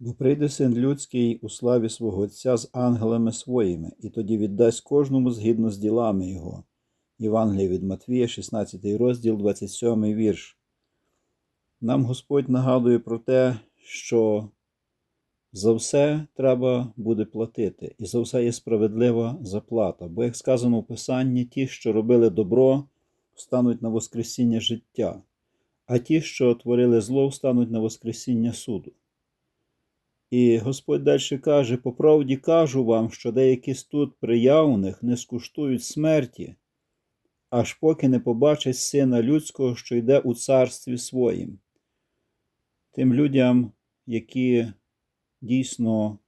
Бо прийде син людський у славі свого Отця з ангелами своїми, і тоді віддасть кожному згідно з ділами його. Євангеліє від Матвія, 16 розділ, 27 вірш. Нам Господь нагадує про те, що за все треба буде платити, і за все є справедлива заплата. Бо, як сказано в Писанні, ті, що робили добро, встануть на Воскресіння життя, а ті, що творили зло, встануть на Воскресіння суду. І Господь далі каже: по правді кажу вам, що деякі з тут приявних не скуштують смерті, аж поки не побачать Сина Людського, що йде у царстві своїм. Тим людям, які дійсно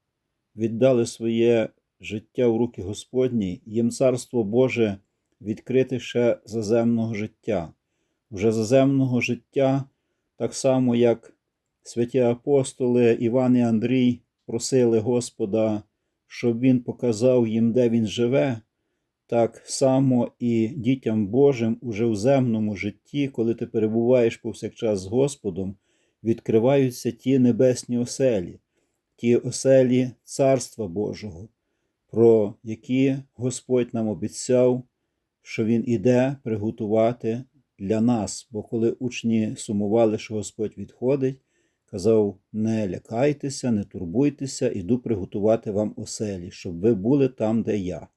віддали своє життя в руки Господні, їм царство Боже відкрите ще заземного життя, вже заземного життя, так само, як святі апостоли Іван і Андрій просили Господа, щоб Він показав їм, де Він живе, так само і дітям Божим уже в земному житті, коли ти перебуваєш повсякчас з Господом, відкриваються ті небесні оселі, ті оселі Царства Божого, про які Господь нам обіцяв, що Він іде приготувати для нас. Бо коли учні сумували, що Господь відходить, казав: не лякайтеся, не турбуйтеся, іду приготувати вам оселі, щоб ви були там, де я.